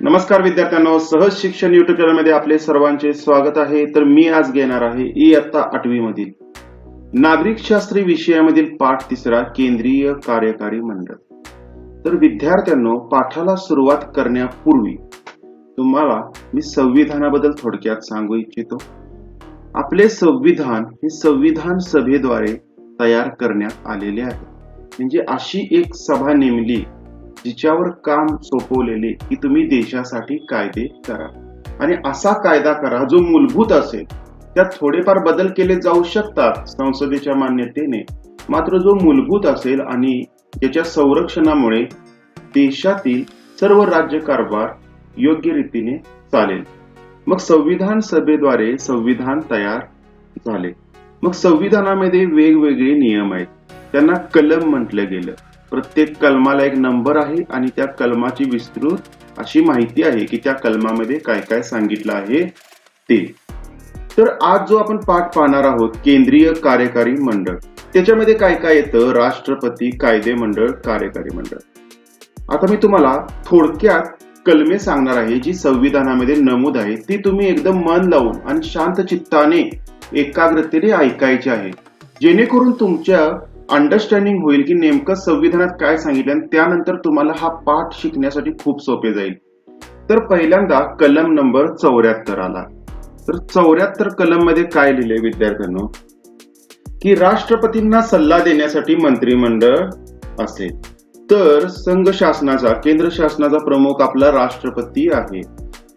नमस्कार विद्यार्थ्यांनो सहज शिक्षण युट्यूब चॅनलमध्ये आपले सर्वांचे स्वागत आहे. तर मी आज घेणार आहे इयत्ता आठवी मधील नागरिक शास्त्री विषयामधील पाठ तिसरा केंद्रीय कार्यकारी मंडळ. तर विद्यार्थ्यांनो पाठाला सुरुवात करण्यापूर्वी तुम्हाला मी संविधानाबद्दल थोडक्यात सांगू इच्छितो. आपले संविधान हे संविधान सभेद्वारे तयार करण्यात आलेले आहे. म्हणजे अशी एक सभा नेमली जिच्यावर काम सोपवलेले की तुम्ही देशासाठी कायदे करा. आणि असा कायदा करा जो मूलभूत असेल. त्यात थोडेफार बदल केले जाऊ शकतात संसदेच्या मान्यतेने. मात्र जो मूलभूत असेल आणि ज्याच्या संरक्षणामुळे देशातील सर्व राज्यकारभार योग्य रीतीने चालेल. मग संविधान सभेद्वारे संविधान तयार झाले. मग संविधानामध्ये वेगवेगळे नियम आहेत. त्यांना कलम म्हटलं गेलं. प्रत्येक कलमाला एक नंबर आहे आणि त्या कलमाची विस्तृत अशी माहिती आहे की त्या कलमामध्ये काय काय सांगितलं आहे ते. तर आज जो आपण पाठ पाहणार आहोत केंद्रीय कार्यकारी मंडळ. त्याच्यामध्ये काय काय येतं? राष्ट्रपती कायदे मंडळ कार्यकारी मंडळ. आता मी तुम्हाला थोडक्यात कलमे सांगणार आहे जी संविधानामध्ये नमूद आहे. ती तुम्ही एकदम मन लावून आणि शांत चित्ताने एकाग्रतेने ऐकायची आहे. जेणेकरून तुमच्या अंडरस्टँडिंग होईल की नेमकं संविधानात काय सांगितलं आणि त्यानंतर तुम्हाला हा पाठ शिकण्यासाठी खूप सोपे जाईल. तर पहिल्यांदा कलम नंबर चौऱ्याहत्तर आला. तर चौऱ्याहत्तर कलममध्ये काय लिहिले विद्यार्थ्यांनो? की राष्ट्रपतींना सल्ला देण्यासाठी मंत्रिमंडळ असेल. तर संघ शासनाचा केंद्र शासनाचा प्रमुख आपला राष्ट्रपती आहे.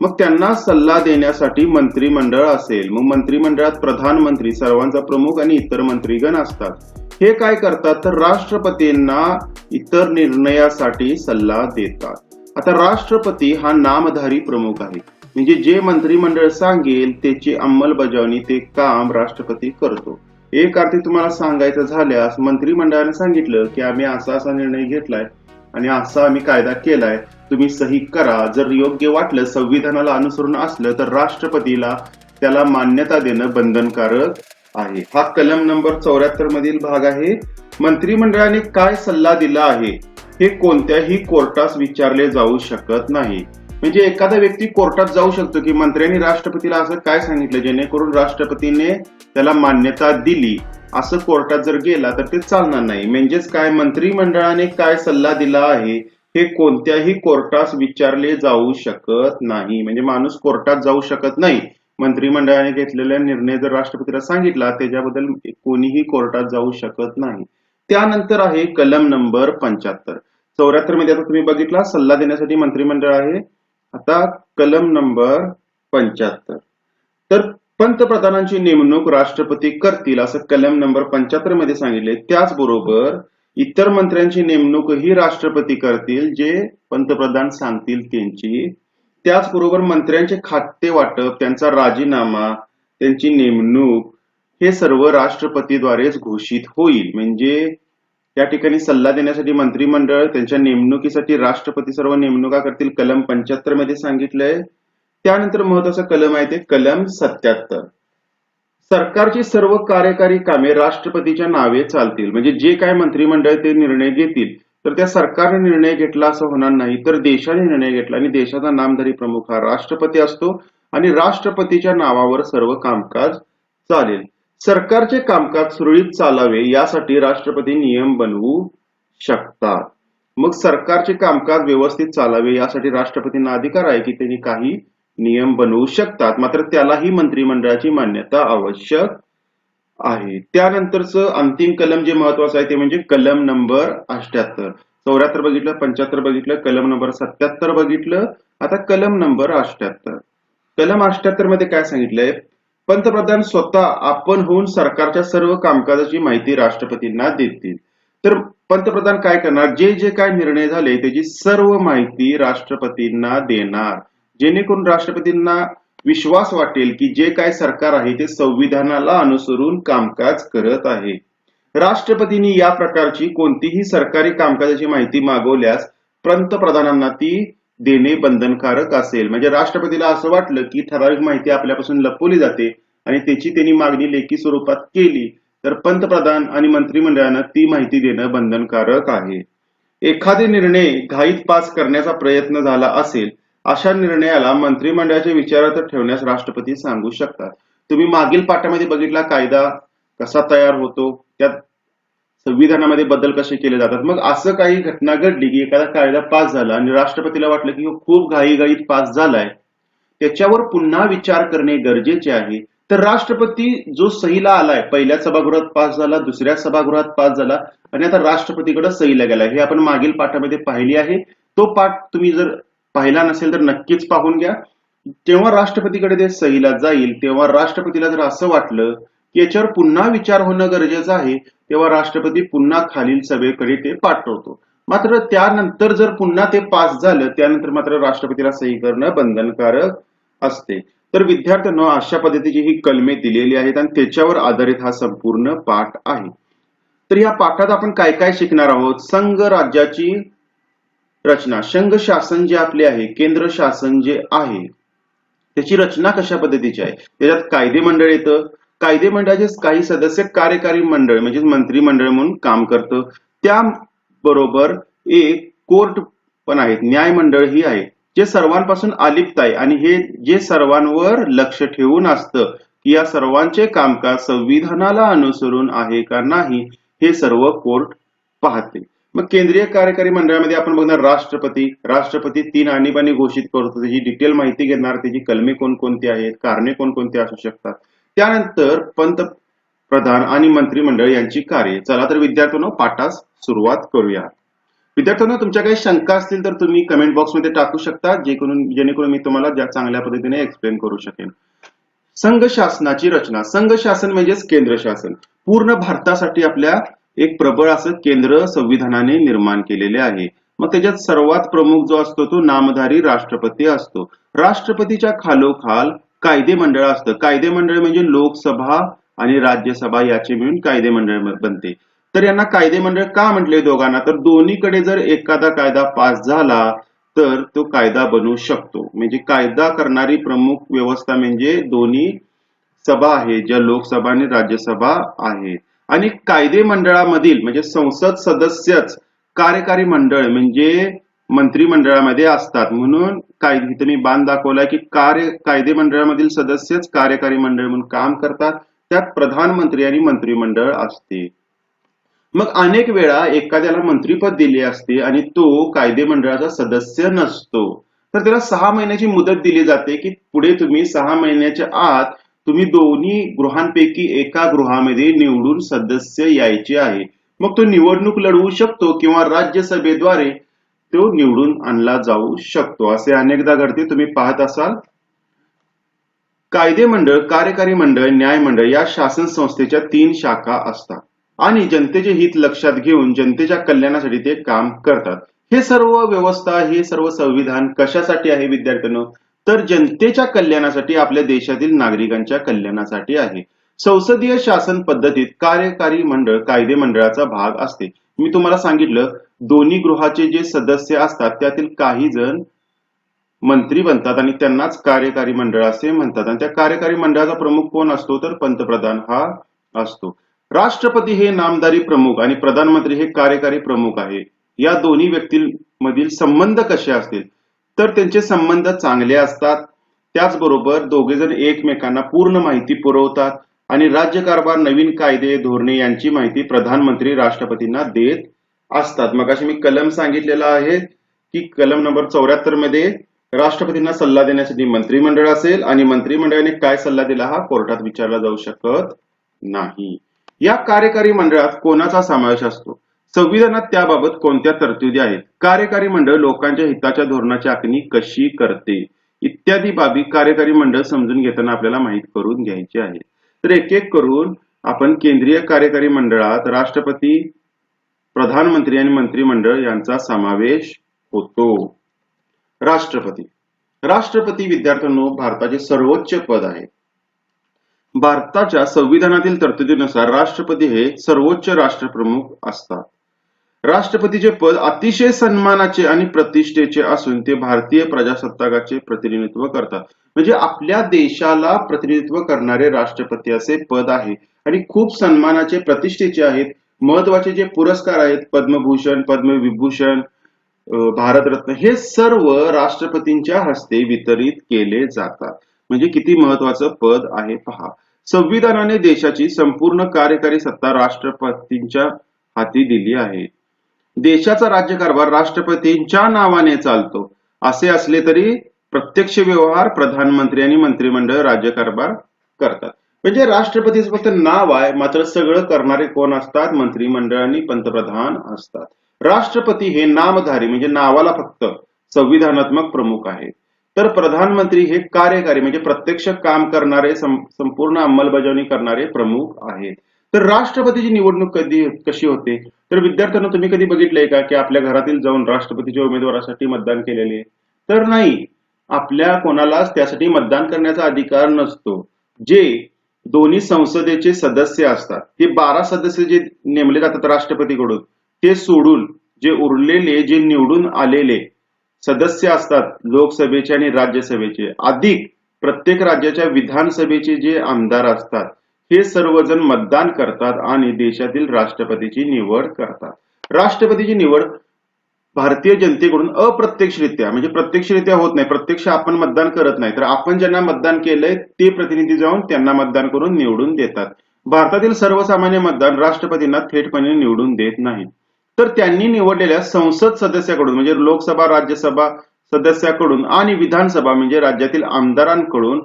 मग त्यांना सल्ला देण्यासाठी मंत्रिमंडळ असेल. मग मंत्रिमंडळात प्रधानमंत्री सर्वांचा प्रमुख आणि इतर मंत्रीगण असतात. हे काय करतात? तर राष्ट्रपतींना इतर निर्णयासाठी सल्ला देतात. आता राष्ट्रपती हा नामधारी प्रमुख आहे. म्हणजे जे मंत्रिमंडळ सांगेल त्याची अंमलबजावणी ते काम राष्ट्रपती करतो. एक अर्थी तुम्हाला सांगायचं झाल्यास मंत्रिमंडळाने सांगितलं की आम्ही असा असा निर्णय घेतलाय आणि असा आम्ही कायदा केलाय. तुम्ही सही करा. जर योग्य वाटलं संविधानाला अनुसरून असलं तर राष्ट्रपतीला त्याला मान्यता देणं बंधनकारक आहे. हा कलम नंबर चौऱ्याहत्तर मधील भाग आहे. मंत्रिमंडळाने काय सल्ला दिला आहे? हे कोणत्याही कोर्टास विचारले जाऊ शकत नाही. म्हणजे एखादा व्यक्ती कोर्टात जाऊ शकतो की मंत्र्यांनी राष्ट्रपतीला असं काय सांगितलं? जेणेकरून राष्ट्रपतीने त्याला मान्यता दिली. असं कोर्टात जर गेला तर ते चालणार नाही. म्हणजेच काय? मंत्रिमंडळाने काय सल्ला दिला आहे? हे कोणत्याही कोर्टास विचारले जाऊ शकत नाही. म्हणजे माणूस कोर्टात जाऊ शकत नाही. मंत्रिमंडळाने घेतलेला निर्णय जर राष्ट्रपतीला सांगितला त्याच्याबद्दल कोणीही कोर्टात जाऊ शकत नाही. त्यानंतर आहे कलम नंबर पंच्याहत्तर. चौऱ्याहत्तरमध्ये आता तुम्ही बघितला सल्ला देण्यासाठी मंत्रिमंडळ आहे. आता कलम नंबर पंच्याहत्तर. तर पंतप्रधानांची नेमणूक राष्ट्रपती करतील असं कलम नंबर पंच्याहत्तरमध्ये सांगितले त्याचबरोबर इतर मंत्र्यांची नेमणूकही राष्ट्रपती करतील जे पंतप्रधान सांगतील त्यांची. त्याचबरोबर मंत्र्यांचे खाते वाटप त्यांचा राजीनामा त्यांची नेमणूक हे सर्व राष्ट्रपतीद्वारेच घोषित होईल. म्हणजे या ठिकाणी सल्ला देण्यासाठी मंत्रिमंडळ त्यांच्या नेमणुकीसाठी राष्ट्रपती सर्व नेमणुका करतील कलम पंच्याहत्तरमध्ये सांगितलंय. त्यानंतर महत्वाचं कलम आहे ते कलम सत्याहत्तर. सरकारची सर्व कार्यकारी कामे राष्ट्रपतीच्या नावे चालतील. म्हणजे जे काय मंत्रिमंडळ ते निर्णय घेतील तर त्या सरकारने निर्णय घेतला असं होणार नाही तर देशाने निर्णय घेतला आणि देशाचा नामधारी प्रमुख हा राष्ट्रपती असतो आणि राष्ट्रपतीच्या नावावर सर्व कामकाज चालेल. सरकारचे कामकाज सुरळीत चालावे यासाठी राष्ट्रपती नियम बनवू शकतात. मग सरकारचे कामकाज व्यवस्थित चालावे यासाठी राष्ट्रपतींना अधिकार आहे की त्यांनी काही नियम बनवू शकतात? मात्र त्यालाही मंत्रिमंडळाची मान्यता आवश्यक आहे. त्यानंतरचं अंतिम कलम जे महत्वाचं आहे ते म्हणजे कलम नंबर अष्ट्याहत्तर चौऱ्याहत्तर बघितलं पंच्याहत्तर बघितलं कलम नंबर सत्याहत्तर बघितलं आता कलम नंबर अष्ट्याहत्तर कलम अष्ट्याहत्तरमध्ये काय सांगितलंय? पंतप्रधान स्वतः आपण होऊन सरकारच्या सर्व कामकाजाची माहिती राष्ट्रपतींना देतील. तर पंतप्रधान काय करणार? जे जे काय निर्णय झाले त्याची सर्व माहिती राष्ट्रपतींना देणार. जेणेकरून राष्ट्रपतींना विश्वास वाटेल की जे काय सरकार आहे ते संविधानाला अनुसरून कामकाज करत आहे. राष्ट्रपतींनी या प्रकारची कोणतीही सरकारी कामकाजाची माहिती मागवल्यास पंतप्रधानांना ती देणे बंधनकारक असेल. म्हणजे राष्ट्रपतीला असं वाटलं की ठराविक माहिती आपल्यापासून लपवली जाते आणि त्याची त्यांनी मागणी लेखी स्वरूपात केली तर पंतप्रधान आणि मंत्रिमंडळानं ती माहिती देणं बंधनकारक आहे. एखादे निर्णय घाईत पास करण्याचा प्रयत्न झाला असेल अशा निर्णयाला मंत्रिमंडळाच्या विचारात ठेवण्यास राष्ट्रपती सांगू शकतात. तुम्ही मागील पाठामध्ये बघितला कायदा कसा तयार होतो? त्यात संविधानामध्ये बदल कसे केले जातात? मग असं काही घटना घडली की एखादा कायदा पास झाला आणि राष्ट्रपतीला वाटलं की हो, खूप घाईघाईत पास झालाय त्याच्यावर पुन्हा विचार करणे गरजेचे आहे. तर राष्ट्रपती जो सहीला आलाय पहिल्या सभागृहात पास झाला दुसऱ्या सभागृहात पास झाला आणि आता राष्ट्रपतीकडे सहीला गेला हे आपण मागील पाठामध्ये पाहिली आहे. तो पाठ तुम्ही जर पाहिला नसेल तर नक्कीच पाहून घ्या. तेव्हा राष्ट्रपतीकडे ते सहीला जाईल तेव्हा राष्ट्रपतीला जर असं वाटलं की याच्यावर पुन्हा विचार होणं गरजेचं आहे तेव्हा राष्ट्रपती पुन्हा खालील सभेकडे ते पाठवतो. मात्र त्यानंतर जर पुन्हा ते पास झालं त्यानंतर मात्र राष्ट्रपतीला सही करणं बंधनकारक असते. तर विद्यार्थ्यांना अशा पद्धतीची ही कलमे दिलेली आहेत आणि त्याच्यावर आधारित हा संपूर्ण पाठ आहे. तर या पाठात आपण काय काय शिकणार आहोत? संघ राज्याची रचना. संघ शासन जे आपले आहे केंद्र शासन जे आहे त्याची रचना कशा पद्धतीची आहे? त्याच्यात कायदे मंडळ येतं. कायदे मंडळाचे काही सदस्य कार्यकारी मंडळ म्हणजे मंत्रिमंडळ म्हणून काम करतं. त्याबरोबर एक कोर्ट पण आहेत न्याय मंडळ ही आहे जे सर्वांपासून अलिप्त आहे. आणि हे जे सर्वांवर लक्ष ठेवून असतं की या सर्वांचे कामकाज संविधानाला अनुसरून आहे का नाही हे सर्व कोर्ट पाहते. मग केंद्रीय कार्यकारी मंडळामध्ये आपण बघणार राष्ट्रपती. राष्ट्रपती तीन आणीबाणी घोषित करतो त्याची डिटेल माहिती घेणार त्याची कलमे कोणकोणती आहेत? कारणे कोणकोणती असू शकतात? त्यानंतर पंतप्रधान आणि मंत्रिमंडळ यांची कार्य. चला तर विद्यार्थ्यांना पाठास सुरुवात करूया. विद्यार्थ्यांना तुमच्या काही शंका असतील तर तुम्ही कमेंट बॉक्समध्ये टाकू शकता जे करून जेणेकरून मी तुम्हाला ज्या चांगल्या पद्धतीने एक्सप्लेन करू शकेन. संघ शासनाची रचना. संघ शासन म्हणजेच केंद्र शासन. पूर्ण भारतासाठी आपल्या एक प्रबळ असं केंद्र संविधानाने निर्माण केलेले आहे. मग त्याच्यात सर्वात प्रमुख जो असतो तो नामधारी राष्ट्रपती असतो. राष्ट्रपतीच्या खालोखाल कायदे मंडळ असतं. कायदे मंडळ म्हणजे लोकसभा आणि राज्यसभा याचे मिळून कायदे मंडळ बनते. तर यांना कायदे मंडळ का म्हटले दोघांना? तर दोन्हीकडे जर एखादा कायदा पास झाला तर तो कायदा बनू शकतो. म्हणजे कायदा करणारी प्रमुख व्यवस्था म्हणजे दोन्ही सभा आहे ज्या लोकसभा आणि राज्यसभा आहेत आणि कायदे मंडळामधील म्हणजे संसद सदस्यच कार्यकारी मंडळ म्हणजे मंत्रिमंडळामध्ये असतात. म्हणून कायदे इथं मी बांध दाखवलाय की कार्य कायदे मंडळामधील सदस्यच कार्यकारी मंडळ म्हणून काम करतात. त्यात प्रधानमंत्री आणि मंत्रिमंडळ असते. मग अनेक वेळा एखाद्याला मंत्रीपद दिले असते आणि तो कायदे मंडळाचा सदस्य नसतो. तर त्याला सहा महिन्याची मुदत दिली जाते की पुढे तुम्ही सहा महिन्याच्या आत तुम्ही दोन्ही गृहांपैकी एका गृहामध्ये निवडून सदस्य यायचे आहे. मग तो निवडणूक लढवू शकतो किंवा राज्यसभेद्वारे तो निवडून आणला जाऊ शकतो असे अनेकदा घडते. तुम्ही पाहत असाल. कायदे मंडळ कार्यकारी मंडळ न्याय मंडळ या शासन संस्थेच्या तीन शाखा असतात. आणि जनतेचे हित लक्षात घेऊन जनतेच्या कल्याणासाठी ते काम करतात. हे सर्व व्यवस्था हे सर्व संविधान कशासाठी आहे विद्यार्थ्यांनो? तर जनतेच्या कल्याणासाठी आपल्या देशातील नागरिकांच्या कल्याणासाठी आहे. संसदीय शासन पद्धतीत कार्यकारी मंडळ कायदे मंडळाचा भाग असते. मी तुम्हाला सांगितलं दोन्ही गृहाचे जे सदस्य असतात त्यातील काही जण मंत्री बनतात आणि त्यांनाच कार्यकारी मंडळ असे म्हणतात. आणि त्या कार्यकारी मंडळाचा प्रमुख कोण असतो? तर पंतप्रधान हा असतो. राष्ट्रपती हे नामदारी प्रमुख आणि प्रधानमंत्री हे कार्यकारी प्रमुख आहे. या दोन्ही व्यक्तींमधील संबंध कसे असतील? तर त्यांचे संबंध चांगले असतात. त्याचबरोबर दोघे जण एकमेकांना पूर्ण माहिती पुरवतात आणि राज्यकारभार नवीन कायदे धोरणे यांची माहिती प्रधानमंत्री राष्ट्रपतींना देत असतात. मग अशी मी कलम सांगितलेला आहे की कलम नंबर चौऱ्याहत्तरमध्ये राष्ट्रपतींना सल्ला देण्यासाठी मंत्रिमंडळ असेल आणि मंत्रिमंडळाने काय सल्ला दिला हा कोर्टात विचारला जाऊ शकत नाही. या कार्यकारी मंडळात कोणाचा समावेश असतो? संविधानात त्याबाबत कोणत्या तरतुदी आहेत? कार्यकारी मंडळ लोकांच्या हिताच्या धोरणाची आखणी कशी करते? इत्यादी बाबी कार्यकारी मंडळ समजून घेताना आपल्याला माहीत करून घ्यायची आहे. तर एक एक करून आपण केंद्रीय कार्यकारी मंडळात राष्ट्रपती प्रधानमंत्री आणि मंत्रिमंडळ यांचा समावेश होतो. राष्ट्रपती. राष्ट्रपती विद्यार्थ्यांनो भारताचे सर्वोच्च पद आहे. भारताच्या संविधानातील तरतुदीनुसार राष्ट्रपती हे सर्वोच्च राष्ट्रप्रमुख असतात. राष्ट्रपतीचे पद अतिशय सन्मानाचे आणि प्रतिष्ठेचे असून ते भारतीय प्रजासत्ताकाचे प्रतिनिधित्व करतात. म्हणजे आपल्या देशाला प्रतिनिधित्व करणारे राष्ट्रपती असे पद आहे. आणि खूप सन्मानाचे प्रतिष्ठेचे आहेत. महत्त्वाचे जे पुरस्कार आहेत पद्मभूषण पद्मविभूषण भारतरत्न हे सर्व राष्ट्रपतींच्या हस्ते वितरित केले जातात. म्हणजे किती महत्वाचं पद आहे पहा. संविधानाने देशाची संपूर्ण कार्यकारी सत्ता राष्ट्रपतींच्या हाती दिली आहे. देशाचा राज्यकारभार राष्ट्रपतींच्या नावाने चालतो. असे असले तरी प्रत्यक्ष व्यवहार प्रधानमंत्री आणि मंत्रिमंडळ राज्यकारभार करतात. म्हणजे राष्ट्रपतीचं फक्त नाव आहे मात्र सगळं करणारे कोण असतात? मंत्रिमंडळ आणि पंतप्रधान असतात. राष्ट्रपती हे नामधारी म्हणजे नावाला फक्त संविधानात्मक प्रमुख आहेत. तर प्रधानमंत्री हे कार्यकारी म्हणजे प्रत्यक्ष काम करणारे संपूर्ण अंमलबजावणी करणारे प्रमुख आहेत. तर राष्ट्रपतीची निवडणूक कधी कशी होते? तर विद्यार्थ्यांना तुम्ही कधी बघितलंय का की आपल्या घरातील जाऊन राष्ट्रपतीच्या उमेदवारासाठी मतदान केलेले तर नाही. आपल्या कोणालाच त्यासाठी मतदान करण्याचा अधिकार नसतो. जे दोन्ही संसदेचे सदस्य असतात ते बारा सदस्य जे नेमले जातात राष्ट्रपतीकडून ते सोडून जे उरलेले जे निवडून आलेले सदस्य असतात लोकसभेचे आणि राज्यसभेचे अधिक प्रत्येक राज्याच्या विधानसभेचे जे आमदार असतात हे सर्वजण मतदान करतात आणि देशातील राष्ट्रपतीची निवड करतात. राष्ट्रपतीची निवड भारतीय जनतेकडून अप्रत्यक्षरित्या म्हणजे प्रत्यक्षरित्या होत नाही. प्रत्यक्ष आपण मतदान करत नाही. तर आपण ज्यांना मतदान केलंय ते प्रतिनिधी जाऊन त्यांना मतदान करून निवडून देतात. भारतातील सर्वसामान्य मतदान राष्ट्रपतींना थेटपणे निवडून देत नाही. तर त्यांनी निवडलेल्या संसद सदस्याकडून म्हणजे लोकसभा राज्यसभा सदस्याकडून आणि विधानसभा म्हणजे राज्यातील आमदारांकडून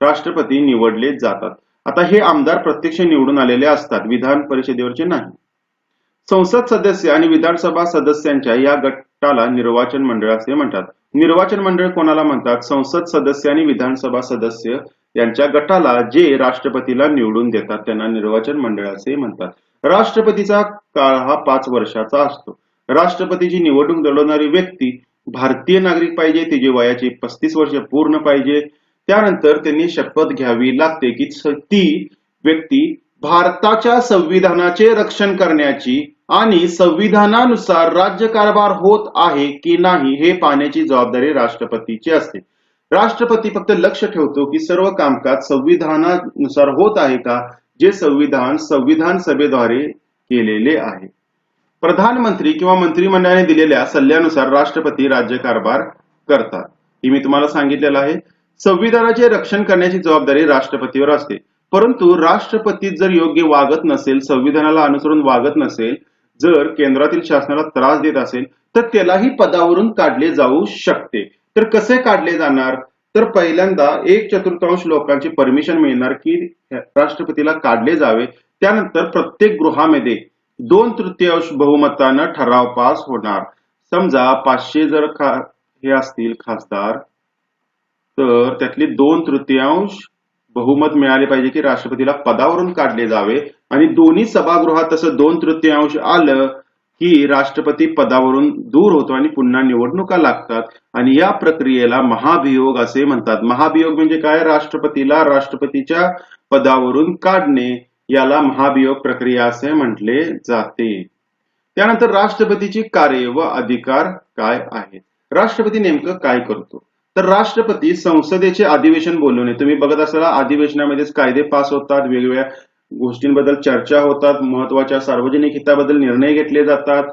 राष्ट्रपती निवडले जातात. आता हे आमदार प्रत्यक्ष निवडून आलेले असतात विधान परिषदेवरचे नाही. संसद सदस्य आणि विधानसभा सदस्यांच्या या गटाला निर्वाचन मंडळ असे म्हणतात. निर्वाचन मंडळ कोणाला म्हणतात? संसद सदस्य आणि विधानसभा सदस्य यांच्या गटाला जे राष्ट्रपतीला निवडून देतात त्यांना निर्वाचन मंडळ असे म्हणतात. राष्ट्रपतीचा काळ हा पाच वर्षाचा असतो. राष्ट्रपतीची निवडणूक लढवणारी व्यक्ती भारतीय नागरिक पाहिजे तिची वयाची पस्तीस वर्ष पूर्ण पाहिजे त्यानंतर त्यांनी शपथ घ्यावी लागते की ती व्यक्ती भारताच्या संविधानाचे रक्षण करण्याची आणि संविधानानुसार राज्यकारभार होत आहे की नाही हे पाहण्याची जबाबदारी राष्ट्रपतीची असते. राष्ट्रपती फक्त लक्ष ठेवतो की सर्व कामकाज संविधानानुसार होत आहे का जे संविधान संविधान सभेद्वारे केलेले आहे. प्रधानमंत्री किंवा मंत्रिमंडळाने दिलेल्या सल्ल्यानुसार राष्ट्रपती राज्यकारभार करतात. हे मी तुम्हाला सांगितलेलं आहे. संविधानाचे रक्षण करण्याची जबाबदारी राष्ट्रपतीवर असते. परंतु राष्ट्रपती जर योग्य वागत नसेल संविधानाला अनुसरून वागत नसेल जर केंद्रातील शासनाला त्रास देत असेल तर त्यालाही पदावरून काढले जाऊ शकते. तर कसे काढले जाणार? तर पहिल्यांदा एक चतुर्थांश लोकांची परमिशन मिळणार की राष्ट्रपतीला काढले जावे. त्यानंतर प्रत्येक गृहामध्ये दोन तृतीयांश बहुमतानं ठराव पास होणार. समजा पाचशे जर खा हे असतील खासदार तर त्यातले दोन तृतीयांश बहुमत मिळाले पाहिजे की राष्ट्रपतीला पदावरून काढले जावे. आणि दोन्ही सभागृहात तसं दोन तृतीयांश आलं की राष्ट्रपती पदावरून दूर होतो आणि पुन्हा निवडणुका लागतात. आणि या प्रक्रियेला महाभियोग असे म्हणतात. महाभियोग म्हणजे काय? राष्ट्रपतीला राष्ट्रपतीच्या पदावरून काढणे. याला महाभियोग प्रक्रिया असे म्हटले जाते. त्यानंतर राष्ट्रपतीची कार्य व अधिकार काय आहेत? राष्ट्रपती नेमकं काय करतो? तर राष्ट्रपती संसदेचे अधिवेशन बोलवणे तुम्ही बघत असाल अधिवेशनामध्येच कायदे पास होतात वेगवेगळ्या गोष्टींबद्दल चर्चा होतात महत्त्वाच्या सार्वजनिक हिताबद्दल निर्णय घेतले जातात.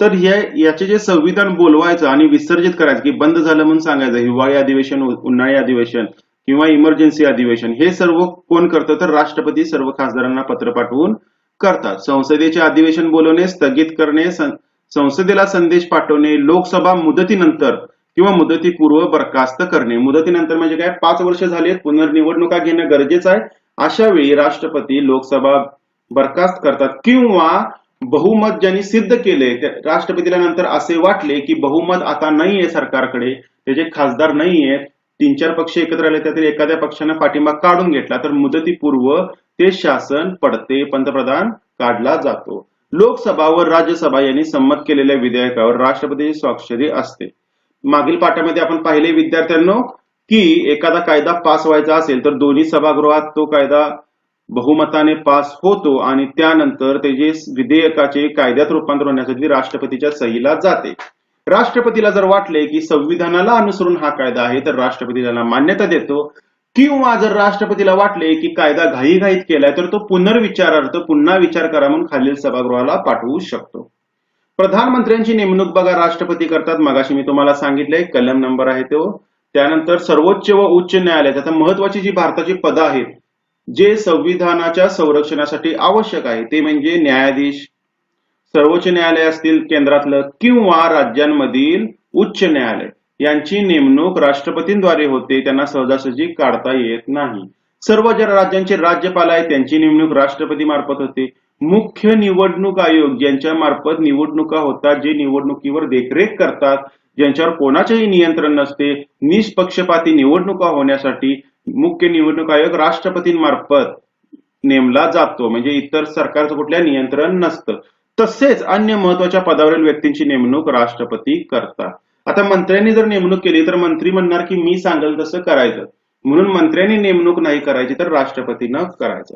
तर हे याचे जे संविधान बोलवायचं आणि विसर्जित करायचं की बंद झालं म्हणून सांगायचं हिवाळी अधिवेशन उन्हाळी अधिवेशन किंवा इमर्जन्सी अधिवेशन हे सर्व कोण करतं? तर राष्ट्रपती सर्व खासदारांना पत्र पाठवून करतात. संसदेचे अधिवेशन बोलवणे स्थगित करणे संसदेला संदेश पाठवणे लोकसभा मुदतीनंतर किंवा मुदतीपूर्व बरखास्त करणे. मुदतीनंतर म्हणजे काय? पाच वर्ष झाले पुनर्निवडणुका घेणं गरजेचं आहे. अशा वेळी राष्ट्रपती लोकसभा बरखास्त करतात. किंवा बहुमत ज्यांनी सिद्ध केले राष्ट्रपतीला नंतर असे वाटले की बहुमत आता नाहीये सरकारकडे. त्याचे खासदार नाहीये तीन चार पक्ष एकत्र आले त्यातील एखाद्या पक्षानं पाठिंबा काढून घेतला तर मुदतीपूर्व ते शासन पडते पंतप्रधान काढला जातो. लोकसभा व राज्यसभा यांनी संमत केलेल्या विधेयकावर राष्ट्रपतीची स्वाक्षरी असते. मागील पाठामध्ये आपण पाहिले विद्यार्थ्यांनो की एखादा कायदा पास व्हायचा असेल तर दोन्ही सभागृहात तो कायदा बहुमताने पास होतो आणि त्यानंतर त्याचे विधेयकाचे कायद्यात रूपांतर होण्यासाठी राष्ट्रपतीच्या सहीला जाते. राष्ट्रपतीला जर वाटले की संविधानाला अनुसरून हा कायदा आहे तर राष्ट्रपती त्याला मान्यता देतो. किंवा जर राष्ट्रपतीला वाटले की कायदा घाईघाईत केलाय तर तो पुनर्विचारार्थ पुन्हा विचार करा म्हणून खालील सभागृहाला पाठवू शकतो. प्रधानमंत्र्यांची नेमणूक बघा राष्ट्रपती करतात. मगाशी मी तुम्हाला सांगितलंय कलम नंबर आहे तो. त्यानंतर सर्वोच्च व उच्च न्यायालय आता महत्वाची जी भारताची पदं आहेत जे संविधानाच्या संरक्षणासाठी आवश्यक आहे ते म्हणजे न्यायाधीश. सर्वोच्च न्यायालय असतील केंद्रातलं किंवा राज्यांमधील उच्च न्यायालय. यांची नेमणूक राष्ट्रपतींद्वारे होते त्यांना सहजासहजी काढता येत नाही. सर्व ज्या राज्यांचे राज्यपाल आहेत त्यांची नेमणूक राष्ट्रपती मार्फत होते. मुख्य निवडणूक आयोग ज्यांच्या मार्फत निवडणुका होतात जे निवडणुकीवर देखरेख करतात ज्यांच्यावर कोणाचेही नियंत्रण नसते निष्पक्षपाती निवडणुका होण्यासाठी मुख्य निवडणूक आयोग राष्ट्रपतींमार्फत नेमला जातो. म्हणजे इतर सरकारचं कुठल्या नियंत्रण नसतं. तसेच अन्य महत्त्वाच्या पदावरील व्यक्तींची नेमणूक राष्ट्रपती करतात. आता मंत्र्यांनी जर नेमणूक केली तर मंत्री म्हणणार की मी सांगेल तसं करायचं. म्हणून मंत्र्यांनी नेमणूक नाही करायची तर राष्ट्रपतीनं करायचं.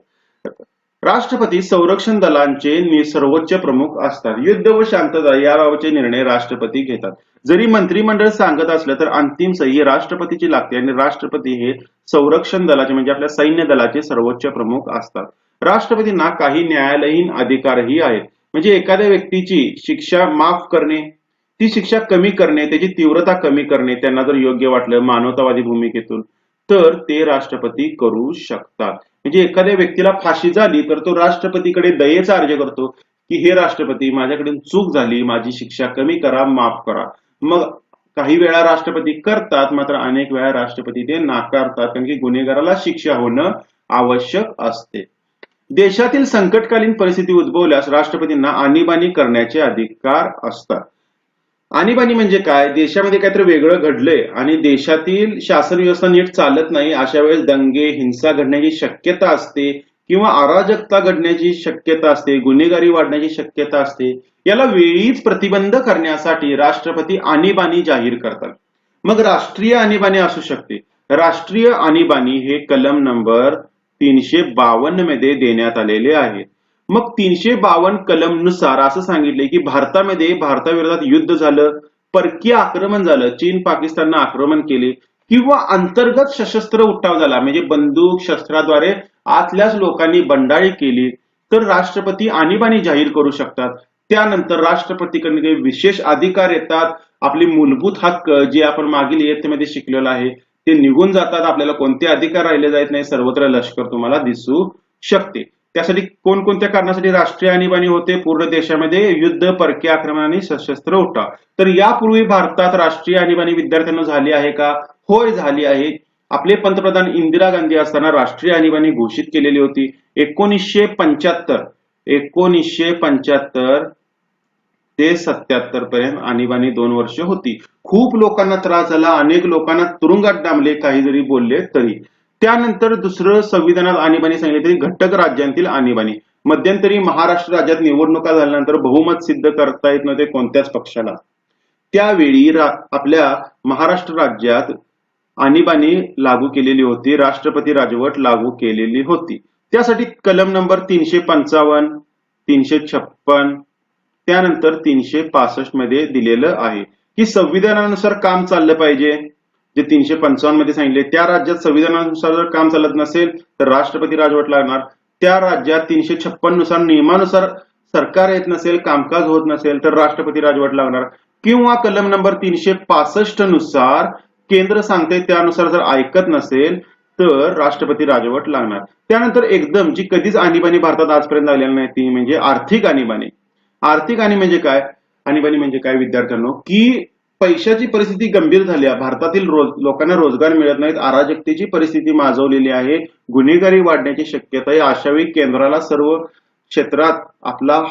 राष्ट्रपती संरक्षण दलांचे सर्वोच्च प्रमुख असतात. युद्ध व शांतता याबाबतचे निर्णय राष्ट्रपती घेतात. जरी मंत्रिमंडळ सांगत असलं तर अंतिम सही राष्ट्रपतीची लागते आणि राष्ट्रपती हे संरक्षण दलाचे म्हणजे आपल्या सैन्य दलाचे सर्वोच्च प्रमुख असतात. राष्ट्रपतींना काही न्यायालयीन अधिकारही आहेत. म्हणजे एखाद्या व्यक्तीची शिक्षा माफ करणे ती शिक्षा कमी करणे त्याची तीव्रता कमी करणे त्यांना जर योग्य वाटलं मानवतावादी भूमिकेतून तर ते राष्ट्रपती करू शकतात. म्हणजे एखाद्या व्यक्तीला फाशी झाली तर तो राष्ट्रपतीकडे दयेचा अर्ज करतो की हे राष्ट्रपती माझ्याकडून चूक झाली माझी शिक्षा कमी करा माफ करा. मग काही वेळा राष्ट्रपती करतात मात्र अनेक वेळा राष्ट्रपती ते नाकारतात कारण की गुन्हेगाराला शिक्षा होणं आवश्यक असते. देशातील संकटकालीन परिस्थिती उद्भवल्यास राष्ट्रपतींना आणीबाणी करण्याचे अधिकार असतात. आणीबाणी म्हणजे काय? देशामध्ये काहीतरी वेगळं घडलंय आणि देशातील शासन व्यवस्था नीट चालत नाही अशा वेळेस दंगे हिंसा घडण्याची शक्यता असते किंवा अराजकता घडण्याची शक्यता असते गुन्हेगारी वाढण्याची शक्यता असते याला वेळीच प्रतिबंध करण्यासाठी राष्ट्रपती आणीबाणी जाहीर करतात. मग राष्ट्रीय आणीबाणी असू शकते. राष्ट्रीय आणीबाणी हे कलम नंबर तीनशे बावन्नमध्ये देण्यात आलेले आहे. मग तीनशे बावन्न कलमनुसार असं सांगितले की भारतामध्ये भारताविरोधात युद्ध झालं परकीय आक्रमण झालं चीन पाकिस्ताननं आक्रमण केले किंवा अंतर्गत सशस्त्र उठाव झाला म्हणजे बंदूक शस्त्राद्वारे आतल्याच लोकांनी बंडाळी केली तर राष्ट्रपती आणीबाणी जाहीर करू शकतात. त्यानंतर राष्ट्रपतीकडे काही विशेष अधिकार येतात. आपले मूलभूत हक्क जे आपण मागील इयत्तेमध्ये शिकलेलो आहे ते निघून जातात. आपल्याला कोणते अधिकार राहिले जात नाही सर्वत्र लष्कर तुम्हाला दिसू शकते. त्यासाठी कोणकोणत्या कारणासाठी राष्ट्रीय आणीबाणी होते? पूर्ण देशामध्ये युद्ध परकीय आक्रमण आणि सशस्त्र उठा. तर यापूर्वी भारतात राष्ट्रीय आणीबाणी विद्यार्थ्यांना झाली आहे का? होय झाली आहे. आपले पंतप्रधान इंदिरा गांधी असताना राष्ट्रीय आणीबाणी घोषित केलेली होती. एकोणीसशे पंच्याहत्तर एकोणीसशे पंच्याहत्तर ते सत्याहत्तर पर्यंत आणीबाणी दोन वर्ष होती. खूप लोकांना त्रास झाला अनेक लोकांना तुरुंगात डांबले काही जरी बोलले तरी. त्यानंतर दुसरं संविधानात आणीबाणी सांगितलं तरी घटक राज्यांतील आणीबाणी. मध्यंतरी महाराष्ट्र राज्यात निवडणुका झाल्यानंतर बहुमत सिद्ध करता येत नव्हते कोणत्याच पक्षाला. त्यावेळी आपल्या महाराष्ट्र राज्यात आणीबाणी लागू केलेली होती राष्ट्रपती राजवट लागू केलेली होती. त्यासाठी कलम नंबर तीनशे पंचावन्न तीनशे छप्पन त्यानंतर तीनशे पासष्टमध्ये दिलेलं आहे की संविधानानुसार काम चाललं पाहिजे. जे तीनशे पंचावन्नमध्ये सांगितले त्या राज्यात संविधानानुसार जर काम चालत नसेल तर राष्ट्रपती राजवट लागणार. त्या राज्यात तीनशे छप्पननुसार नियमानुसार सरकार येत नसेल कामकाज होत नसेल तर राष्ट्रपती राजवट लागणार. किंवा कलम नंबर तीनशे पासष्टनुसार केंद्र सांगते त्यानुसार जर ऐकत नसेल तर राष्ट्रपती राजवट लागणार. त्यानंतर एकदम जी कधीच आणीबाणी भारतात आजपर्यंत आलेली नाही ती म्हणजे आर्थिक आणीबाणी. आर्थिक आणि म्हणजे काय? आणीबाणी म्हणजे काय विद्यार्थ्यांनो? की पैशाची परिस्थिती गंभीर झाली आहे. भारतातील रोज लोकांना रोजगार मिळत नाहीत. अराजकतेची परिस्थिती माजवलेली आहे. गुन्हेगारी वाढण्याची शक्यता आहे. अशा वेळी केंद्राला सर्व क्षेत्रात आपला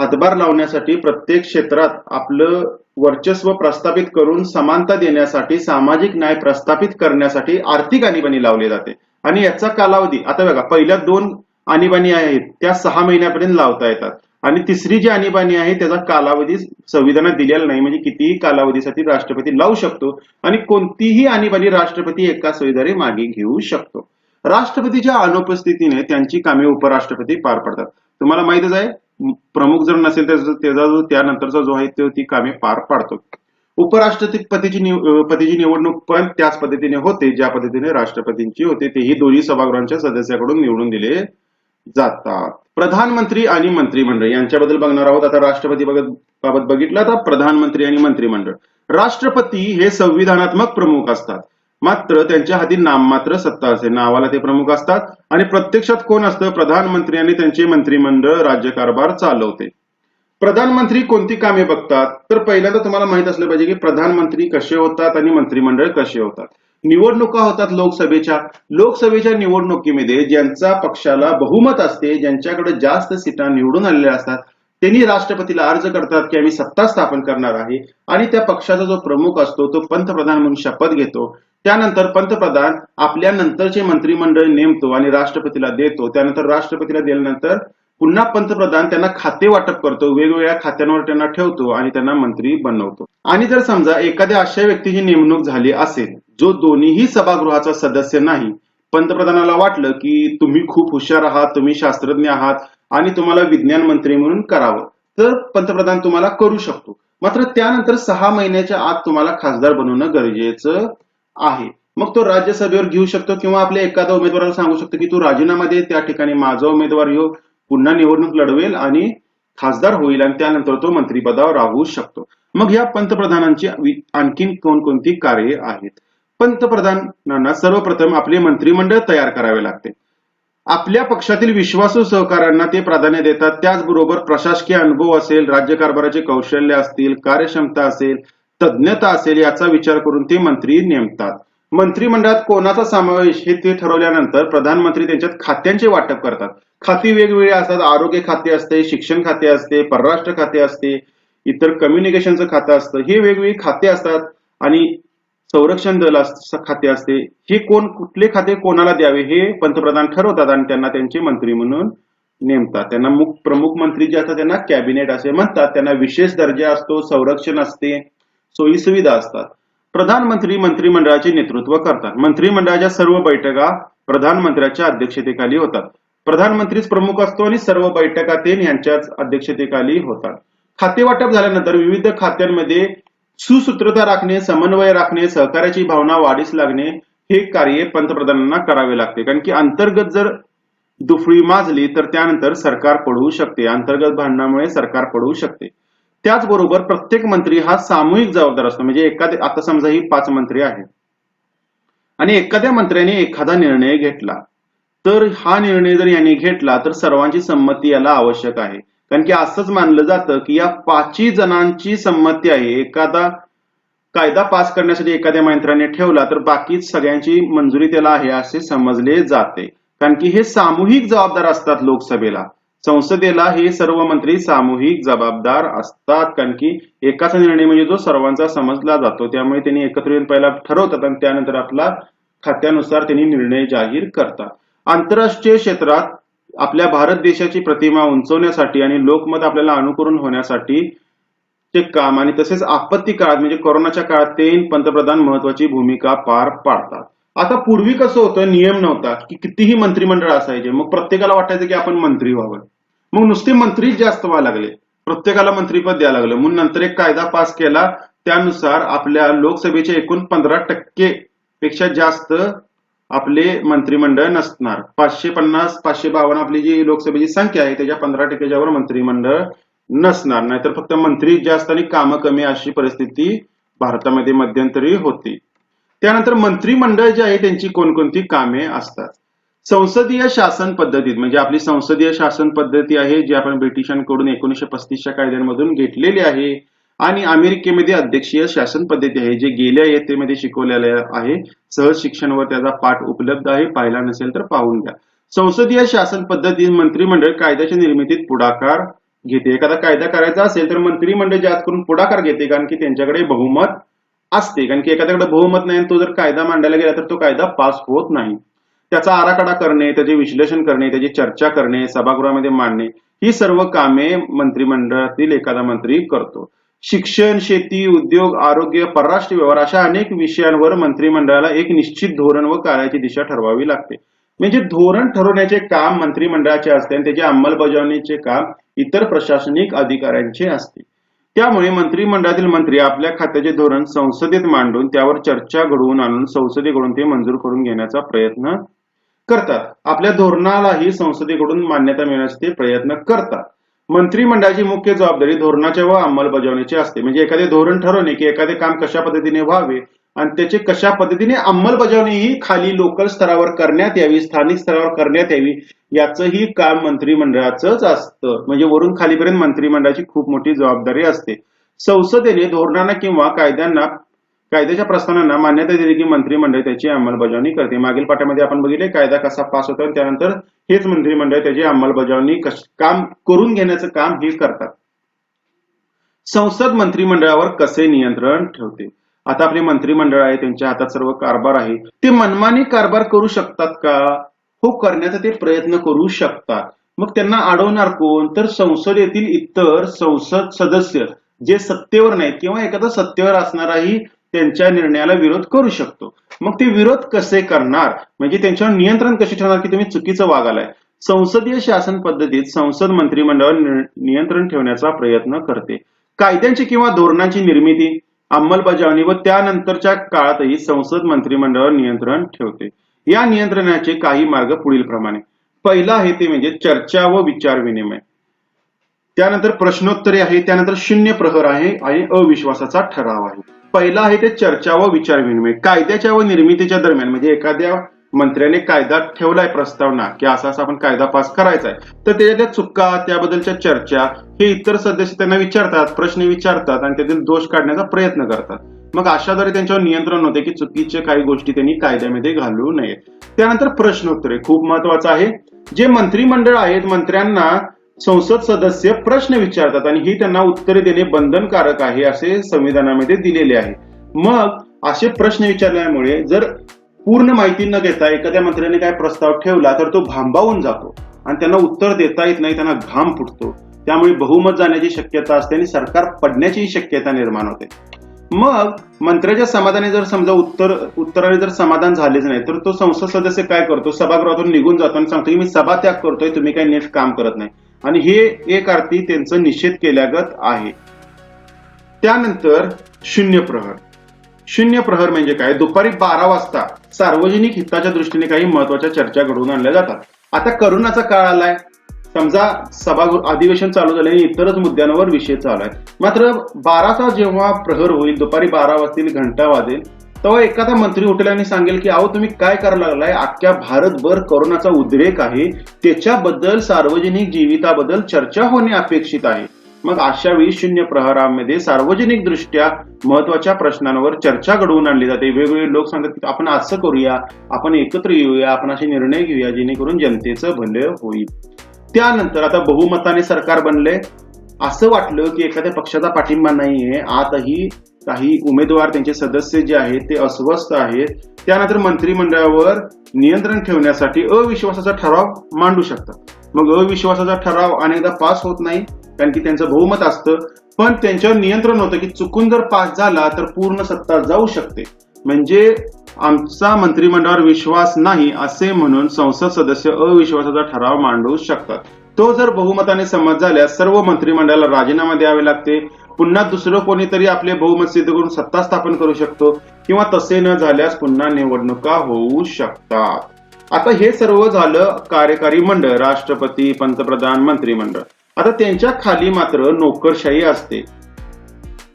हातभार लावण्यासाठी प्रत्येक क्षेत्रात आपलं वर्चस्व प्रस्थापित करून समानता देण्यासाठी सामाजिक न्याय प्रस्थापित करण्यासाठी आर्थिक आणीबाणी लावली जाते. आणि याचा कालावधी आता बघा पहिल्या दोन आणीबाणी आहेत त्या सहा महिन्यापर्यंत लावता येतात. आणि तिसरी जी आणीबाणी आहे त्याचा कालावधी संविधानात दिलेला नाही. म्हणजे कितीही कालावधीसाठी राष्ट्रपती लावू शकतो आणि कोणतीही आणीबाणी राष्ट्रपती एका सोयीद्वारे मागे घेऊ शकतो. राष्ट्रपतीच्या अनुपस्थितीने त्यांची कामे उपराष्ट्रपती पार पडतात. तुम्हाला माहितच आहे प्रमुख जर नसेल तर त्याचा जो त्यानंतरचा जो आहे तो ती कामे पार पाडतो. उपराष्ट्रपतीची निव- पतीची निवडणूक पण त्याच पद्धतीने होते ज्या पद्धतीने राष्ट्रपतींची होते. तेही दोन्ही सभागृहांच्या सदस्याकडून निवडून दिले जातात. प्रधानमंत्री आणि मंत्रिमंडळ यांच्याबद्दल बघणार आहोत. आता राष्ट्रपती बाबत बघितलं तर प्रधानमंत्री आणि मंत्रिमंडळ. राष्ट्रपती हे संविधानात्मक प्रमुख असतात. मात्र त्यांच्या हाती नाममात्र सत्ता असते. नावाला ते प्रमुख असतात. आणि प्रत्यक्षात कोण असतं? प्रधानमंत्री आणि त्यांचे मंत्रिमंडळ राज्यकारभार चालवते. प्रधानमंत्री कोणती कामे बघतात? तर पहिल्यांदा तुम्हाला माहीत असलं पाहिजे की प्रधानमंत्री कसे होतात आणि मंत्रिमंडळ कसे होतात. निवडणुका होतात लोकसभेच्या. लोकसभेच्या निवडणुकीमध्ये ज्यांचा पक्षाला बहुमत असते ज्यांच्याकडे जास्त सीटा निवडून आलेल्या असतात त्यांनी राष्ट्रपतीला अर्ज करतात की आम्ही सत्ता स्थापन करणार आहे. आणि त्या पक्षाचा जो प्रमुख असतो तो पंतप्रधान म्हणून शपथ घेतो. त्यानंतर पंतप्रधान आपल्या नंतरचे मंत्रिमंडळ नेमतो आणि राष्ट्रपतीला देतो. त्यानंतर राष्ट्रपतीला दिल्यानंतर पुन्हा पंतप्रधान त्यांना खाते वाटप करतो वेगवेगळ्या खात्यांवर त्यांना ठेवतो आणि त्यांना मंत्री बनवतो. आणि जर समजा एखाद्या अशा व्यक्तीची नेमणूक झाली असेल जो दोन्हीही सभागृहाचा सदस्य नाही पंतप्रधानाला वाटलं की तुम्ही खूप हुशार आहात तुम्ही शास्त्रज्ञ आहात आणि तुम्हाला विज्ञान मंत्री म्हणून करावं. तर पंतप्रधान तुम्हाला करू शकतो. मात्र त्यानंतर सहा महिन्याच्या आत तुम्हाला खासदार बनवणं गरजेचं आहे. मग तो राज्यसभेवर घेऊ शकतो किंवा आपल्या एखाद्या उमेदवाराला सांगू शकतो की तू राजीनामा दे त्या ठिकाणी माझा उमेदवार येऊ पुन्हा निवडणूक लढवेल आणि खासदार होईल आणि त्यानंतर तो मंत्रिपदावर राहू शकतो. मग या पंतप्रधानांची आणखीन कोणकोणती कार्ये आहेत? पंतप्रधानांना सर्वप्रथम आपले मंत्रिमंडळ तयार करावे लागते. आपल्या पक्षातील विश्वासू सहकाऱ्यांना ते प्राधान्य देतात. त्याचबरोबर प्रशासकीय अनुभव असेल राज्यकारभाराचे कौशल्य असतील कार्यक्षमता असेल तज्ञता असेल याचा विचार करून ते मंत्री नेमतात. मंत्रिमंडळात कोणाचा समावेश हे ते ठरवल्यानंतर प्रधानमंत्री त्यांच्यात खात्यांचे वाटप करतात. खाती वेगवेगळी असतात. आरोग्य खाते असते शिक्षण खाते असते परराष्ट्र खाते असते इतर कम्युनिकेशनचं खातं असतं. हे वेगवेगळी खाते असतात आणि संरक्षण दल खाते असते. हे कोण कुठले खाते कोणाला द्यावे हे पंतप्रधान ठरवतात आणि त्यांना त्यांचे मंत्री म्हणून नेमतात. त्यांना मुख प्रमुख मंत्री जे असतात त्यांना कॅबिनेट असे म्हणतात. त्यांना विशेष दर्जा असतो संरक्षण असते सोयी सुविधा असतात. प्रधानमंत्री मंत्रिमंडळाचे नेतृत्व करतात. मंत्रिमंडळाच्या सर्व बैठका प्रधानमंत्र्याच्या अध्यक्षतेखाली होतात. प्रधानमंत्रीच प्रमुख असतो आणि सर्व बैठका ते यांच्याच अध्यक्षतेखाली होतात. खाते वाटप झाल्यानंतर विविध खात्यांमध्ये सुसूत्रता राखणे समन्वय राखणे सहकार्याची भावना वाढीस लागणे हे कार्य पंतप्रधानांना करावे लागते. कारण की अंतर्गत जर दुफळी माजली तर त्यानंतर सरकार पडू शकते. अंतर्गत भांडणामुळे सरकार पडू शकते. त्याचबरोबर प्रत्येक मंत्री हा सामूहिक जबाबदार असतो. म्हणजे एखाद्या आता समजा ही पाच मंत्री आहेत. आणि एखाद्या मंत्र्याने एखादा निर्णय घेतला. तर हा निर्णय जर यांनी घेतला तर सर्वांची संमती याला आवश्यक आहे. कारण की असंच मानलं जातं की या पाचही जणांची संमती आहे एखादा कायदा पास करण्यासाठी एखाद्या मंत्र्याने ठेवला तर बाकी सगळ्यांची मंजुरी त्याला आहे असे समजले जाते. कारण की हे सामूहिक जबाबदार असतात लोकसभेला. संसदेला हे सर्व मंत्री सामूहिक जबाबदार असतात कारण की एकाचा निर्णय म्हणजे जो सर्वांचा समजला जातो. त्यामुळे त्यांनी एकत्र येऊन पहिला ठरवतात आणि त्यानंतर आपला खात्यानुसार त्यांनी निर्णय जाहीर करतात. आंतरराष्ट्रीय क्षेत्रात आपल्या भारत देशाची प्रतिमा उंचवण्यासाठी आणि लोकमत आपल्याला अनुकरण होण्यासाठी ते काम आणि तसेच आपत्ती काळात म्हणजे कोरोनाच्या काळात ते पंतप्रधान महत्वाची भूमिका पार पाडतात. आता पूर्वी कसं होतं नियम नव्हता की कितीही मंत्रिमंडळ असायचे मग प्रत्येकाला वाटायचं की आपण मंत्री व्हावं. मग नुसते मंत्रीच जास्त व्हायला लागले. प्रत्येकाला मंत्रीपद द्यायला लागलं. म्हणून नंतर एक कायदा पास केला त्यानुसार आपल्या लोकसभेचे एकूण पंधरा टक्के पेक्षा जास्त आपले मंत्रिमंडळ नसणार. पाचशे पन्नास पाचशे बावन्न आपली जी लोकसभेची संख्या आहे त्याच्या पंधरा टक्क्याच्या वर मंत्रिमंडळ नसणार. नाहीतर फक्त मंत्री जास्त आणि कामं कमी अशी परिस्थिती भारतामध्ये मध्यंतरी होती. त्यानंतर मंत्रिमंडळ जे आहे त्यांची कोणकोणती कामे असतात? संसदीय शासन पद्धतीत म्हणजे आपली संसदीय शासन पद्धती आहे जी आपण ब्रिटिशांकडून एकोणीशे पस्तीसच्या कायद्यांमधून घेतलेली आहे आणि अमेरिकेमध्ये अध्यक्षीय शासन पद्धती आहे जे गेल्या येतेमध्ये शिकवलेलं आहे. सहज शिक्षणवर त्याचा पाठ उपलब्ध आहे. पाहिला नसेल तर पाहून घ्या. संसदीय शासन पद्धती मंत्रिमंडळ कायद्याच्या निर्मितीत पुढाकार घेते. एखादा कायदा करायचा असेल तर मंत्रिमंडळ जास्त करून पुढाकार घेते कारण की त्यांच्याकडे बहुमत असते. कारण की एखाद्याकडे बहुमत नाही आणि तो जर कायदा मांडायला गेला तर तो कायदा पास होत नाही. त्याचा आराखडा करणे त्याचे विश्लेषण करणे त्याची चर्चा करणे सभागृहामध्ये मांडणे ही सर्व कामे मंत्रिमंडळातील एखादा मंत्री करतो. शिक्षण शेती उद्योग आरोग्य परराष्ट्र व्यवहार अशा अनेक विषयांवर मंत्रिमंडळाला एक निश्चित धोरण व कार्याची दिशा ठरवावी लागते. म्हणजे धोरण ठरवण्याचे काम मंत्रिमंडळाचे असते आणि त्याची अंमलबजावणीचे काम इतर प्रशासनिक अधिकाऱ्यांचे असते. त्यामुळे मंत्रिमंडळातील मंत्री आपल्या खात्याचे धोरण संसदेत मांडून त्यावर चर्चा घडवून आणून संसदेकडून ते मंजूर करून घेण्याचा प्रयत्न करतात. आपल्या धोरणालाही संसदेकडून मान्यता मिळण्यासाठी ते प्रयत्न करतात. मंत्रिमंडळाची मुख्य जबाबदारी धोरणाच्या व अंमलबजावणीची असते. म्हणजे एखादे धोरण ठरवणे की एखादे काम कशा पद्धतीने व्हावे आणि त्याचे कशा पद्धतीने अंमलबजावणी ही खाली लोकल स्तरावर करण्यात यावी स्थानिक स्तरावर करण्यात यावी याचंही काम मंत्रिमंडळाचंच असतं. म्हणजे वरून खालीपर्यंत मंत्रिमंडळाची खूप मोठी जबाबदारी असते. संसदेने धोरणांना किंवा कायद्यांना कायद्याच्या प्रस्तावांना मान्यता दिली की मंत्रिमंडळ त्याची अंमलबजावणी करते. मागील पाठामध्ये आपण बघितले कायदा कसा पास होतो त्यानंतर हेच मंत्रिमंडळ त्याची अंमलबजावणी काम करून घेण्याचं काम हे करतात. संसद मंत्रिमंडळावर कसे नियंत्रण ठेवते? आता आपले मंत्रिमंडळ आहे त्यांच्या हातात सर्व कारभार आहे. ते मनमानी कारभार करू शकतात का? हो करण्याचा ते प्रयत्न करू शकतात. मग त्यांना अडवणार कोण? तर संसदेतील इतर संसद सदस्य जे सत्तेवर नाहीत किंवा एखादा सत्तेवर असणाराही त्यांच्या निर्णयाला विरोध करू शकतो. मग ते विरोध कसे करणार? म्हणजे त्यांच्यावर नियंत्रण कसे ठेवणार की तुम्ही चुकीचं वागालाय? संसदीय शासन पद्धतीत संसद मंत्रिमंडळावर नियंत्रण ठेवण्याचा प्रयत्न करते. कायद्यांची किंवा धोरणांची निर्मिती अंमलबजावणी व त्यानंतरच्या काळातही संसद मंत्रिमंडळावर नियंत्रण ठेवते. या नियंत्रणाचे काही मार्ग पुढील प्रमाणे. पहिला आहे ते म्हणजे चर्चा व विचार विनिमय. त्यानंतर प्रश्नोत्तरे आहे त्यानंतर शून्य प्रहर आहे आणि अविश्वासाचा ठराव आहे. पहिला आहे ते चर्चा व विचार विनिमय. कायद्याच्या व निर्मितीच्या दरम्यान म्हणजे एखाद्या मंत्र्याने कायदा ठेवलाय प्रस्तावना की असा असा आपण कायदा पास करायचा आहे तर त्याच्यातल्या चुका त्याबद्दलच्या चर्चा हे इतर सदस्य त्यांना विचारतात प्रश्न विचारतात आणि त्यातील दोष काढण्याचा प्रयत्न करतात. मग अशाद्वारे त्यांच्यावर नियंत्रण होते की चुकीच्या काही गोष्टी त्यांनी कायद्यामध्ये घालू नये त्यानंतर प्रश्नोत्तरे खूप महत्वाचं आहे. जे मंत्रिमंडळ आहेत मंत्र्यांना संसद सदस्य प्रश्न विचारतात आणि ही त्यांना उत्तरे देणे बंधनकारक आहे असे संविधानामध्ये दिलेले आहे. मग असे प्रश्न विचारल्यामुळे जर पूर्ण माहिती न घेता एखाद्या मंत्र्याने काय प्रस्ताव ठेवला तर तो भांबावून जातो आणि त्यांना उत्तर देता येत नाही त्यांना घाम फुटतो. त्यामुळे बहुमत जाण्याची शक्यता असते आणि सरकार पडण्याचीही शक्यता निर्माण होते. मग मंत्र्याच्या समाधाने जर समजा उत्तर उत्तराने जर समाधान झालेच नाही तर तो संसद सदस्य काय करतो? सभागृहातून निघून जातो आणि सांगतो की मी सभा त्याग करतोय तुम्ही काही नीट काम करत नाही. आणि हे एक अर्थी त्यांचं निषेध केल्यागत आहे. त्यानंतर शून्य प्रहर. शून्य प्रहर म्हणजे काय? दुपारी बारा वाजता सार्वजनिक हिताच्या दृष्टीने काही महत्त्वाच्या चर्चा घडवून आणल्या जातात. आता करोनाचा काळ आलाय. समजा सभागृह अधिवेशन चालू झाले आणि इतरच मुद्द्यांवर विषय चालू आहे. मात्र बाराचा जेव्हा प्रहर होईल दुपारी बारा वाजतील घंटा वाजेल तेव्हा एखादा मंत्री उठेल आणि सांगेल की अहो तुम्ही काय करायला लागलाय? अख्ख्या भारतभर कोरोनाचा उद्रेक आहे. त्याच्याबद्दल सार्वजनिक जीविताबद्दल चर्चा होणे अपेक्षित आहे. मग अशा वेळी शून्य प्रहारामध्ये सार्वजनिक दृष्ट्या महत्त्वाच्या प्रश्नांवर चर्चा घडवून आणली जाते. वेगवेगळे लोक सांगतात की आपण असं करूया आपण एकत्र येऊया आपण असे निर्णय घेऊया जेणेकरून जनतेचं भले होईल. त्यानंतर आता बहुमताने सरकार बनले असं वाटलं की एखाद्या पक्षाचा पाठिंबा नाहीये. आतही काही उमेदवार त्यांचे सदस्य जे आहेत ते अस्वस्थ आहेत त्यानंतर मंत्रिमंडळावर नियंत्रण ठेवण्यासाठी अविश्वासाचा ठराव मांडू शकतात. मग अविश्वासाचा ठराव अनेकदा पास होत नाही कारण की त्यांचं बहुमत असतं. पण त्यांच्यावर नियंत्रण होतं की चुकून जर पास झाला तर पूर्ण सत्ता जाऊ शकते. म्हणजे आमचा मंत्रिमंडळावर विश्वास नाही असे म्हणून संसद सदस्य अविश्वासाचा ठराव मांडू शकतात. तो जर बहुमताने संमत झाल्यास सर्व मंत्रिमंडळाला राजीनामा द्यावे लागते. पुन्हा दुसरं कोणीतरी आपले बहुमत सिद्ध करून सत्ता स्थापन करू शकतो किंवा तसे न झाल्यास पुन्हा निवडणुका होऊ शकतात. आता हे सर्व झालं कार्यकारी मंडळ राष्ट्रपती पंतप्रधान मंत्रिमंडळ. आता त्यांच्या खाली मात्र नोकरशाही असते.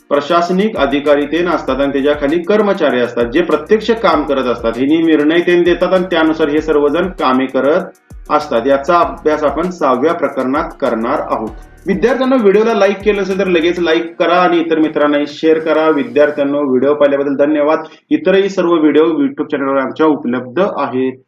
प्रशासनिक अधिकारी ते नसतात आणि त्याच्याखाली कर्मचारी असतात जे प्रत्यक्ष काम करत असतात. हे निर्णय ते देतात आणि त्यानुसार हे सर्वजण कामे करत असतात. याचा अभ्यास आपण सहाव्या प्रकरणात करणार आहोत. विद्यार्थ्यांना व्हिडिओला लाईक केलं असेल तर लगेच लाईक करा आणि इतर मित्रांना शेअर करा. विद्यार्थ्यांना व्हिडिओ पाहिल्याबद्दल धन्यवाद. इतरही सर्व व्हिडिओ युट्यूब चॅनलवर आमच्या उपलब्ध आहेत.